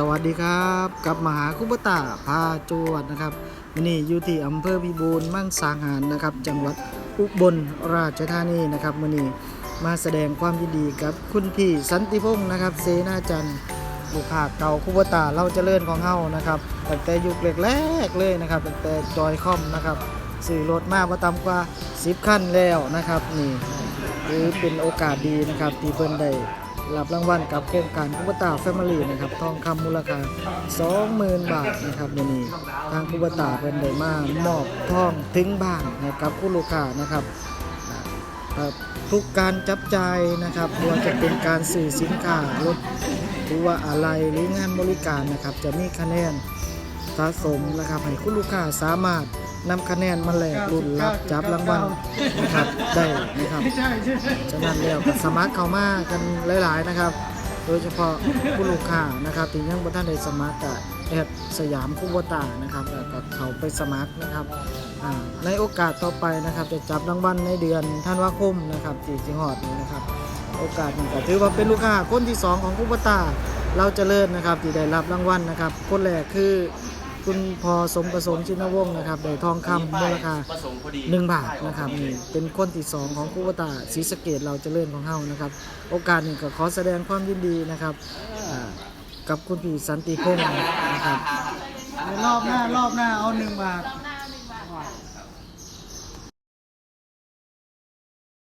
สวัสดีครับกับมหาคุปตาพาจวดนะครับวันนี่อยู่ที่อำเภอพิบูลมั่งสางหารนะครับ จังหวัดอุบลราชธานีนะครับวันนี้มาแสดงความยินดีกับคุณพี่สันติพงศ์นะครับเสนาจันทร์ลูกค้าเก่าคุปตาเราเจริญของเฮานะครับตั้งแต่ยุคแรกๆเลยนะครับตั้งแต่จอยคอมนะครับสื่อรถมาประต่ำกว่า 10 ขั้นแล้วนะครับนี่หรือเป็นโอกาสดีนะครับที่เพิ่นได้ รับรางวัลกับโครงการคุปตาแฟมิลี่นะครับทองคำมูลค่า 20,000 บาทนะครับวันนี้ทางคุปตาเป็นได้มามอบทองถึงบ้านให้กับผู้ลูกค้านะครับครับทุกการจับจ่ายนะครับไม่ว่าจะเป็นการสื่อสินค้ารถหรือว่าอะไรหรืองานบริการนะครับ จะมีคะแนนสะสมนะครับให้คุณลูกค้าสามารถ นำคะแนนมาแลกรุ่นรับจับรางวัลนะครับได้นะครับใช่ใช่ฉะนั้นแล้วก็สมัครเข้ามากันหลาย ๆ นะครับ โดยเฉพาะผู้ลูกค้านะครับที่ยังบ่ท่านได้สมัครก็แอดสยามคูโบตานะครับแล้วก็เขาไปสมัครนะครับในโอกาสต่อไปนะครับ จะจับรางวัลในเดือนธันวาคมนะครับที่สิงหอดนี้นะครับ โอกาสนี้ก็ถือว่าเป็นลูกค้าคนที่สองของคูโบตาเราจะเจริญนะครับที่ได้รับรางวัลนะครับ คนแรกคือ คุณพอสมประสงค์ชินวงศ์นะครับได้ทองคำมูลค่าหนึ่งบาทนะครับนี่เป็นคนที่สองของคูวตาศรีสะเกดเราจะเจริญของเฮานะครับ โอกาสนี้ก็ขอแสดงความยินดีนะครับกับคุณพี่สันติพงศ์นะครับรอบหน้ารอบหน้าเอาหนึ่งบาท